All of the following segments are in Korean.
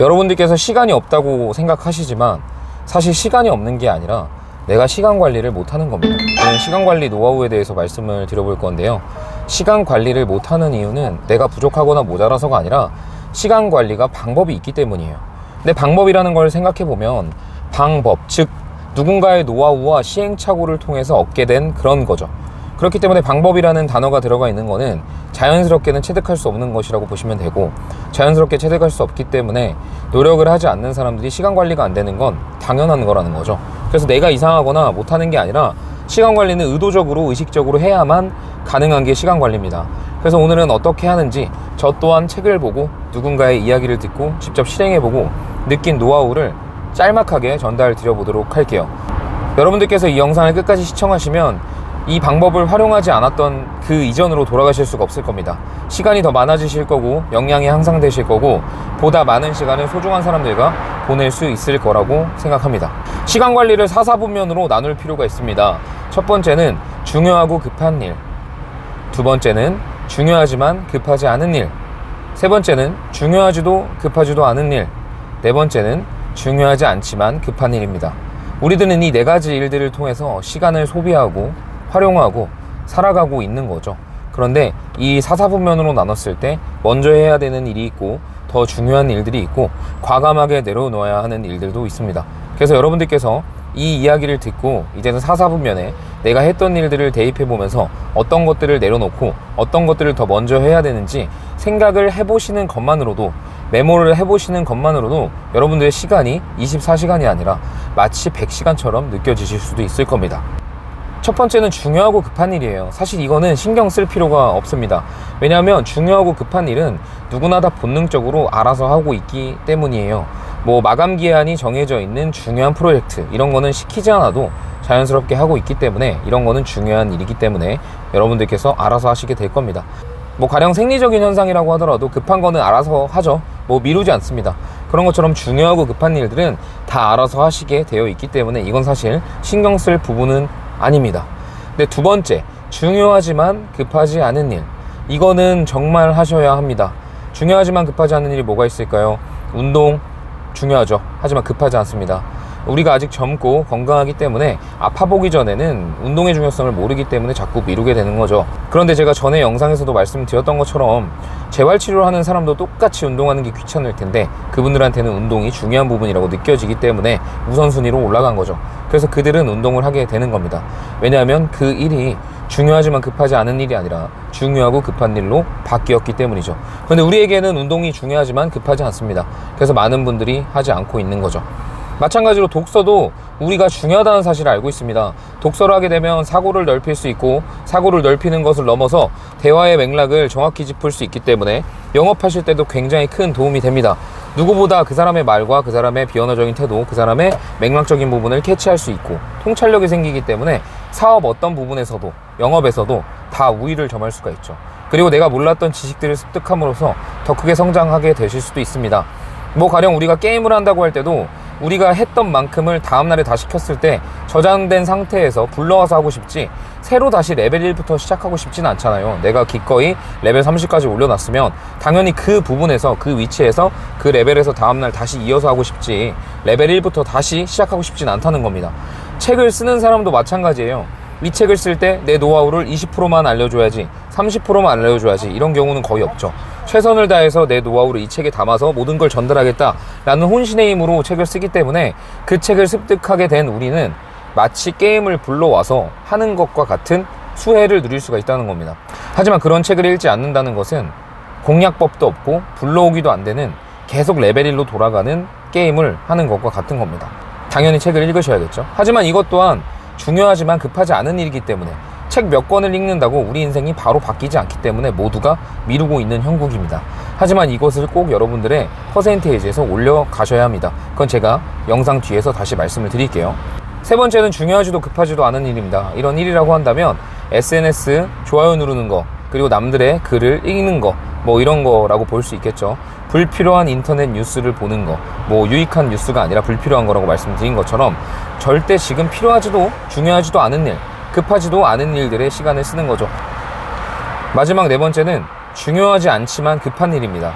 여러분들께서 시간이 없다고 생각하시지만 사실 시간이 없는 게 아니라 내가 시간 관리를 못하는 겁니다. 저는 시간 관리 노하우에 대해서 말씀을 드려볼 건데요. 시간 관리를 못하는 이유는 내가 부족하거나 모자라서가 아니라 시간 관리가 방법이 있기 때문이에요. 근데 방법이라는 걸 생각해 보면 방법, 즉 누군가의 노하우와 시행착오를 통해서 얻게 된 그런 거죠. 그렇기 때문에 방법이라는 단어가 들어가 있는 거는 자연스럽게는 체득할 수 없는 것이라고 보시면 되고 자연스럽게 체득할 수 없기 때문에 노력을 하지 않는 사람들이 시간 관리가 안 되는 건 당연한 거라는 거죠. 그래서 내가 이상하거나 못하는 게 아니라 시간 관리는 의도적으로 의식적으로 해야만 가능한 게 시간 관리입니다. 그래서 오늘은 어떻게 하는지 저 또한 책을 보고 누군가의 이야기를 듣고 직접 실행해보고 느낀 노하우를 짤막하게 전달 드려보도록 할게요. 여러분들께서 이 영상을 끝까지 시청하시면 이 방법을 활용하지 않았던 그 이전으로 돌아가실 수가 없을 겁니다. 시간이 더 많아지실 거고 역량이 향상되실 거고 보다 많은 시간을 소중한 사람들과 보낼 수 있을 거라고 생각합니다. 시간 관리를 사사분면으로 나눌 필요가 있습니다. 첫 번째는 중요하고 급한 일. 두 번째는 중요하지만 급하지 않은 일. 세 번째는 중요하지도 급하지도 않은 일. 네 번째는 중요하지 않지만 급한 일입니다. 우리들은 이 네 가지 일들을 통해서 시간을 소비하고 활용하고 살아가고 있는 거죠. 그런데 이 사사분면으로 나눴을 때 먼저 해야 되는 일이 있고 더 중요한 일들이 있고 과감하게 내려놓아야 하는 일들도 있습니다. 그래서 여러분들께서 이 이야기를 듣고 이제는 사사분면에 내가 했던 일들을 대입해 보면서 어떤 것들을 내려놓고 어떤 것들을 더 먼저 해야 되는지 생각을 해보시는 것만으로도 메모를 해보시는 것만으로도 여러분들의 시간이 24시간이 아니라 마치 100시간처럼 느껴지실 수도 있을 겁니다. 첫 번째는 중요하고 급한 일이에요. 사실 이거는 신경 쓸 필요가 없습니다. 왜냐하면 중요하고 급한 일은 누구나 다 본능적으로 알아서 하고 있기 때문이에요. 뭐 마감 기한이 정해져 있는 중요한 프로젝트 이런 거는 시키지 않아도 자연스럽게 하고 있기 때문에 이런 거는 중요한 일이기 때문에 여러분들께서 알아서 하시게 될 겁니다. 뭐 가령 생리적인 현상이라고 하더라도 급한 거는 알아서 하죠. 뭐 미루지 않습니다. 그런 것처럼 중요하고 급한 일들은 다 알아서 하시게 되어 있기 때문에 이건 사실 신경 쓸 부분은 아닙니다. 근데 두 번째, 중요하지만 급하지 않은 일. 이거는 정말 하셔야 합니다. 중요하지만 급하지 않은 일이 뭐가 있을까요? 운동 중요하죠. 하지만 급하지 않습니다. 우리가 아직 젊고 건강하기 때문에 아파 보기 전에는 운동의 중요성을 모르기 때문에 자꾸 미루게 되는 거죠. 그런데 제가 전에 영상에서도 말씀드렸던 것처럼 재활 치료를 하는 사람도 똑같이 운동하는 게 귀찮을 텐데 그분들한테는 운동이 중요한 부분이라고 느껴지기 때문에 우선순위로 올라간 거죠. 그래서 그들은 운동을 하게 되는 겁니다. 왜냐하면 그 일이 중요하지만 급하지 않은 일이 아니라 중요하고 급한 일로 바뀌었기 때문이죠. 그런데 우리에게는 운동이 중요하지만 급하지 않습니다. 그래서 많은 분들이 하지 않고 있는 거죠. 마찬가지로 독서도 우리가 중요하다는 사실을 알고 있습니다. 독서를 하게 되면 사고를 넓힐 수 있고 사고를 넓히는 것을 넘어서 대화의 맥락을 정확히 짚을 수 있기 때문에 영업하실 때도 굉장히 큰 도움이 됩니다. 누구보다 그 사람의 말과 그 사람의 비언어적인 태도, 그 사람의 맥락적인 부분을 캐치할 수 있고 통찰력이 생기기 때문에 사업 어떤 부분에서도 영업에서도 다 우위를 점할 수가 있죠. 그리고 내가 몰랐던 지식들을 습득함으로써 더 크게 성장하게 되실 수도 있습니다. 뭐 가령 우리가 게임을 한다고 할 때도 우리가 했던 만큼을 다음날에 다시 켰을 때 저장된 상태에서 불러와서 하고 싶지 새로 다시 레벨 1부터 시작하고 싶지는 않잖아요. 내가 기꺼이 레벨 30까지 올려놨으면 당연히 그 부분에서 그 위치에서 그 레벨에서 다음날 다시 이어서 하고 싶지 레벨 1부터 다시 시작하고 싶지는 않다는 겁니다. 책을 쓰는 사람도 마찬가지예요 이 책을 쓸 때 내 노하우를 20%만 알려줘야지 30%만 알려줘야지 이런 경우는 거의 없죠. 최선을 다해서 내 노하우를 이 책에 담아서 모든 걸 전달하겠다라는 혼신의 힘으로 책을 쓰기 때문에 그 책을 습득하게 된 우리는 마치 게임을 불러와서 하는 것과 같은 수혜를 누릴 수가 있다는 겁니다. 하지만 그런 책을 읽지 않는다는 것은 공략법도 없고 불러오기도 안 되는 계속 레벨 1로 돌아가는 게임을 하는 것과 같은 겁니다. 당연히 책을 읽으셔야겠죠. 하지만 이것 또한 중요하지만 급하지 않은 일이기 때문에 책 몇 권을 읽는다고 우리 인생이 바로 바뀌지 않기 때문에 모두가 미루고 있는 형국입니다. 하지만 이것을 꼭 여러분들의 퍼센테이지에서 올려가셔야 합니다. 그건 제가 영상 뒤에서 다시 말씀을 드릴게요. 세 번째는 중요하지도 급하지도 않은 일입니다. 이런 일이라고 한다면 SNS 좋아요 누르는 거, 그리고 남들의 글을 읽는 거, 뭐 이런 거라고 볼 수 있겠죠. 불필요한 인터넷 뉴스를 보는 거, 뭐 유익한 뉴스가 아니라 불필요한 거라고 말씀드린 것처럼 절대 지금 필요하지도 중요하지도 않은 일, 급하지도 않은 일들의 시간을 쓰는 거죠. 마지막 네 번째는 중요하지 않지만 급한 일입니다.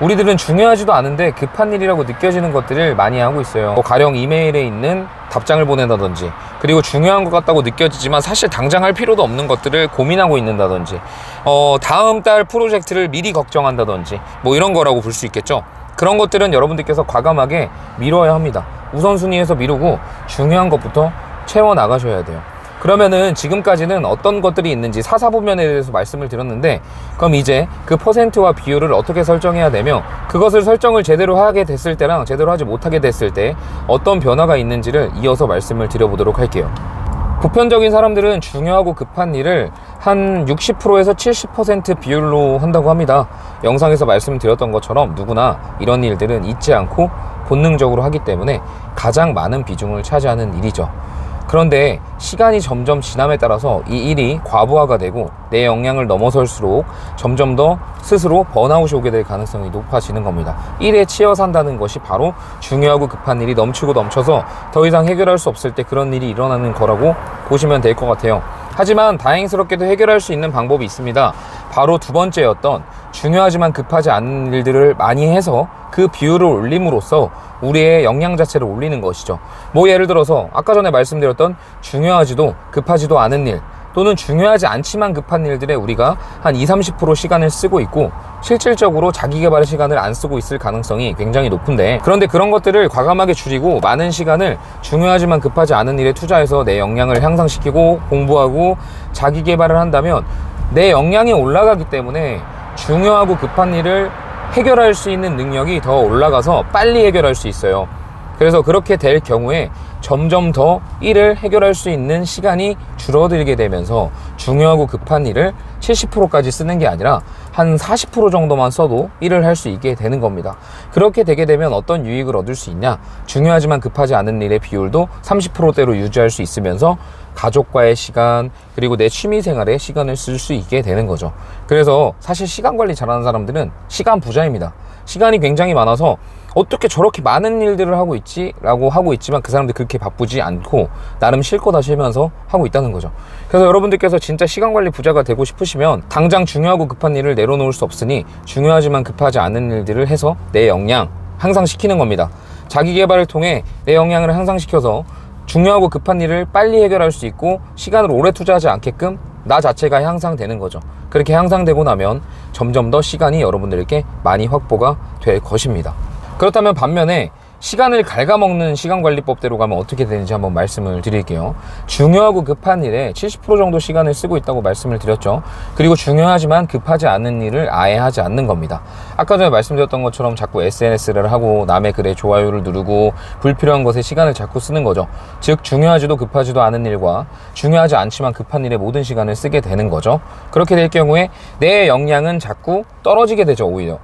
우리들은 중요하지도 않은데 급한 일이라고 느껴지는 것들을 많이 하고 있어요. 뭐 가령 이메일에 있는 답장을 보낸다든지 그리고 중요한 것 같다고 느껴지지만 사실 당장 할 필요도 없는 것들을 고민하고 있는다든지 어, 다음 달 프로젝트를 미리 걱정한다든지 뭐 이런 거라고 볼 수 있겠죠. 그런 것들은 여러분들께서 과감하게 미뤄야 합니다. 우선순위에서 미루고 중요한 것부터 채워 나가셔야 돼요. 그러면은 지금까지는 어떤 것들이 있는지 사사부면에 대해서 말씀을 드렸는데 그럼 이제 그 퍼센트와 비율을 어떻게 설정해야 되며 그것을 설정을 제대로 하게 됐을 때랑 제대로 하지 못하게 됐을 때 어떤 변화가 있는지를 이어서 말씀을 드려보도록 할게요. 보편적인 사람들은 중요하고 급한 일을 한 60%에서 70% 비율로 한다고 합니다. 영상에서 말씀드렸던 것처럼 누구나 이런 일들은 잊지 않고 본능적으로 하기 때문에 가장 많은 비중을 차지하는 일이죠. 그런데 시간이 점점 지남에 따라서 이 일이 과부하가 되고 내 역량을 넘어설수록 점점 더 스스로 번아웃이 오게 될 가능성이 높아지는 겁니다. 일에 치여 산다는 것이 바로 중요하고 급한 일이 넘치고 넘쳐서 더 이상 해결할 수 없을 때 그런 일이 일어나는 거라고 보시면 될 것 같아요. 하지만 다행스럽게도 해결할 수 있는 방법이 있습니다. 바로 두 번째였던 중요하지만 급하지 않은 일들을 많이 해서 그 비율을 올림으로써 우리의 역량 자체를 올리는 것이죠. 뭐 예를 들어서 아까 전에 말씀드렸던 중요하지도 급하지도 않은 일 또는 중요하지 않지만 급한 일들에 우리가 한 2, 30% 시간을 쓰고 있고 실질적으로 자기 개발 시간을 안 쓰고 있을 가능성이 굉장히 높은데 그런데 그런 것들을 과감하게 줄이고 많은 시간을 중요하지만 급하지 않은 일에 투자해서 내 역량을 향상시키고 공부하고 자기 개발을 한다면 내 역량이 올라가기 때문에 중요하고 급한 일을 해결할 수 있는 능력이 더 올라가서 빨리 해결할 수 있어요. 그래서 그렇게 될 경우에 점점 더 일을 해결할 수 있는 시간이 줄어들게 되면서 중요하고 급한 일을 70%까지 쓰는 게 아니라 한 40% 정도만 써도 일을 할 수 있게 되는 겁니다. 그렇게 되게 되면 어떤 유익을 얻을 수 있냐? 중요하지만 급하지 않은 일의 비율도 30%대로 유지할 수 있으면서 가족과의 시간 그리고 내 취미 생활에 시간을 쓸 수 있게 되는 거죠. 그래서 사실 시간 관리 잘하는 사람들은 시간 부자입니다. 시간이 굉장히 많아서 어떻게 저렇게 많은 일들을 하고 있지? 라고 하고 있지만 그 사람들 그렇게 바쁘지 않고 나름 쉴거다 쉬면서 하고 있다는 거죠. 그래서 여러분들께서 진짜 시간 관리 부자가 되고 싶으시면 당장 중요하고 급한 일을 내려놓을 수 없으니 중요하지만 급하지 않은 일들을 해서 내 역량 향상시키는 겁니다. 자기 개발을 통해 내 역량을 향상시켜서 중요하고 급한 일을 빨리 해결할 수 있고 시간을 오래 투자하지 않게끔 나 자체가 향상되는 거죠. 그렇게 향상되고 나면 점점 더 시간이 여러분들에게 많이 확보가 될 것입니다. 그렇다면 반면에 시간을 갉아먹는 시간관리법대로 가면 어떻게 되는지 한번 말씀을 드릴게요. 중요하고 급한 일에 70% 정도 시간을 쓰고 있다고 말씀을 드렸죠. 그리고 중요하지만 급하지 않은 일을 아예 하지 않는 겁니다. 아까 전에 말씀드렸던 것처럼 자꾸 SNS를 하고 남의 글에 좋아요를 누르고 불필요한 것에 시간을 자꾸 쓰는 거죠. 즉, 중요하지도 급하지도 않은 일과 중요하지 않지만 급한 일에 모든 시간을 쓰게 되는 거죠. 그렇게 될 경우에 내 역량은 자꾸 떨어지게 되죠, 오히려.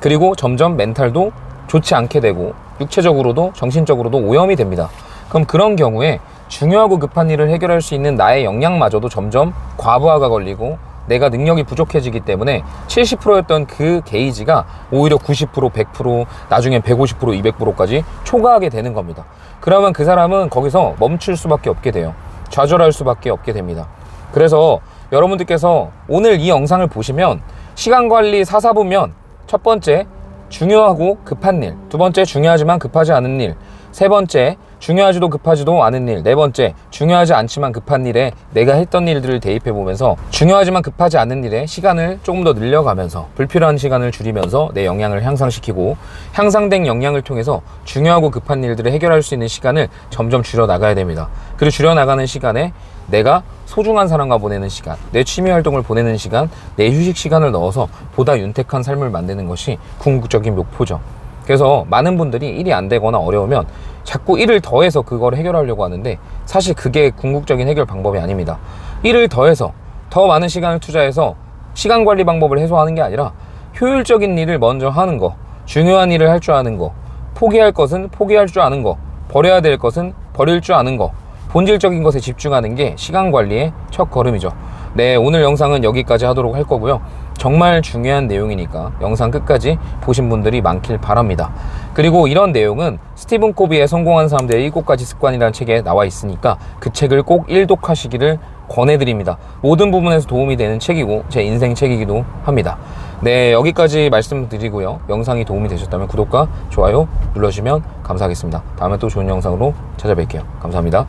그리고 점점 멘탈도 좋지 않게 되고 육체적으로도 정신적으로도 오염이 됩니다. 그럼 그런 경우에 중요하고 급한 일을 해결할 수 있는 나의 역량마저도 점점 과부하가 걸리고 내가 능력이 부족해지기 때문에 70%였던 그 게이지가 오히려 90%, 100%, 나중엔 150%, 200%까지 초과하게 되는 겁니다. 그러면 그 사람은 거기서 멈출 수밖에 없게 돼요. 좌절할 수밖에 없게 됩니다. 그래서 여러분들께서 오늘 이 영상을 보시면 시간 관리 사사보면 첫 번째 중요하고 급한 일, 두 번째 중요하지만 급하지 않은 일, 세 번째 중요하지도 급하지도 않은 일, 네 번째 중요하지 않지만 급한 일에 내가 했던 일들을 대입해 보면서 중요하지만 급하지 않은 일에 시간을 조금 더 늘려가면서 불필요한 시간을 줄이면서 내 역량을 향상시키고 향상된 역량을 통해서 중요하고 급한 일들을 해결할 수 있는 시간을 점점 줄여 나가야 됩니다. 그리고 줄여 나가는 시간에 내가 소중한 사람과 보내는 시간, 내 취미 활동을 보내는 시간, 내 휴식 시간을 넣어서 보다 윤택한 삶을 만드는 것이 궁극적인 목표죠. 그래서 많은 분들이 일이 안 되거나 어려우면 자꾸 일을 더해서 그걸 해결하려고 하는데 사실 그게 궁극적인 해결 방법이 아닙니다. 일을 더해서 더 많은 시간을 투자해서 시간 관리 방법을 해소하는 게 아니라 효율적인 일을 먼저 하는 거, 중요한 일을 할 줄 아는 거, 포기할 것은 포기할 줄 아는 거, 버려야 될 것은 버릴 줄 아는 거, 본질적인 것에 집중하는 게 시간 관리의 첫 걸음이죠. 네, 오늘 영상은 여기까지 하도록 할 거고요. 정말 중요한 내용이니까 영상 끝까지 보신 분들이 많길 바랍니다. 그리고 이런 내용은 스티븐 코비의 성공한 사람들의 일곱 가지 습관이라는 책에 나와 있으니까 그 책을 꼭 일독하시기를 권해드립니다. 모든 부분에서 도움이 되는 책이고 제 인생 책이기도 합니다. 네, 여기까지 말씀드리고요. 영상이 도움이 되셨다면 구독과 좋아요 눌러주시면 감사하겠습니다. 다음에 또 좋은 영상으로 찾아뵐게요. 감사합니다.